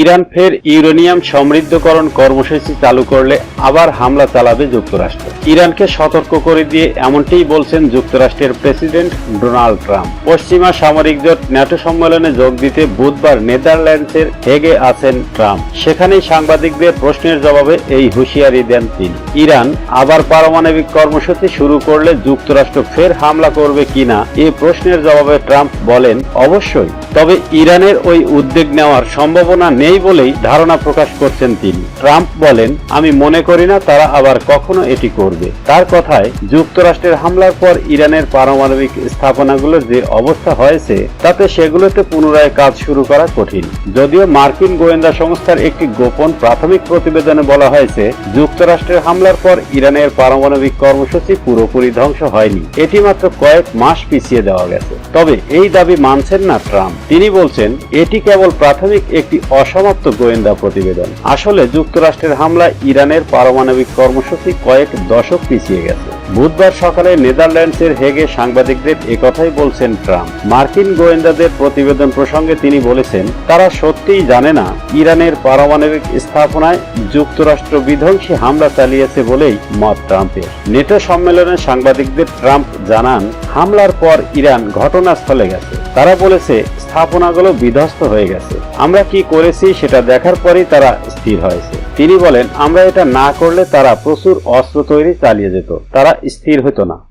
Iran ফের uranium সমৃদ্ধকরণ কর্মসূচি চালু করলে আবার হামলা চালাবে যুক্তরাষ্ট্র। ইরানকে সতর্ক করে দিয়ে এমনটিই বলছেন যুক্তরাষ্ট্রের প্রেসিডেন্ট ডোনাল্ড ট্রাম্প। পশ্চিমা সামরিক জোট ন্যাটো সম্মেলনে যোগ দিতে বুধবার নেদারল্যান্ডসের হেগে আছেন ট্রাম্প। সেখানেই সাংবাদিকদের প্রশ্নের জবাবে এই হুঁশিয়ারি দেন তিনি। ইরান আবার পারমাণবিক কর্মসূচি শুরু করলে যুক্তরাষ্ট্র ফের হামলা করবে কিনা এই প্রশ্নের জবাবে ট্রাম্প বলেন, অবশ্যই। তবে ইরানের ওই উদ্যোগ নেওয়ার সম্ভাবনা নেই বলেই ধারণা প্রকাশ করছেন তিনি। ট্রাম্প বলেন, আমি মনে করি না তারা আবার কখনো এটি করবে। তার কথায়, যুক্তরাষ্ট্রের হামলার পর ইরানের পারমাণবিক স্থাপনাগুলোর যে অবস্থা হয়েছে, তাতে সেগুলোতে পুনরায় কাজ শুরু করা কঠিন। যদিও মার্কিন গোয়েন্দা সংস্থার একটি গোপন প্রাথমিক প্রতিবেদনে বলা হয়েছে, যুক্তরাষ্ট্রের হামলার পর ইরানের পারমাণবিক কর্মসূচি পুরোপুরি ধ্বংস হয়নি। এটি মাত্র কয়েক মাস পিছিয়ে দেওয়া গেছে। তবে এই দাবি মানছেন না ট্রাম্প। তিনি বলছেন, এটি কেবল প্রাথমিক একটি অসমাপ্ত গোয়েন্দা প্রতিবেদন। আসলে যুক্তরাষ্ট্রের হামলা ইরানের পারমাণবিক কর্মসূচি কয়েক দশক পিছিয়ে গেছে। বুধবার সকালে নেদারল্যান্ডসের হেগে সাংবাদিকদের একথাই বলছেন ট্রাম্প। মার্কিন গোয়েন্দাদের প্রতিবেদন প্রসঙ্গে তিনি বলেছেন, তারা সত্যিই জানে না ইরানের পারমাণবিক স্থাপনায় যুক্তরাষ্ট্র বিধ্বংসী হামলা চালিয়েছে বলেই মত ট্রাম্পের। নেটো সম্মেলনে সাংবাদিকদের ট্রাম্প জানান, হামলার পর ইরান ঘটনাস্থলে গেছে। তারা বলেছে স্থাপনাগুলো বিধ্বস্ত হয়ে গেছে। আমরা কি করেছি সেটা দেখার পরেই তারা স্থির হয়েছে। তিনি বলেন, আমরা এটা না করলে তারা প্রচুর অস্ত্র তৈরি চালিয়ে যেত। তারা স্থির হতো না।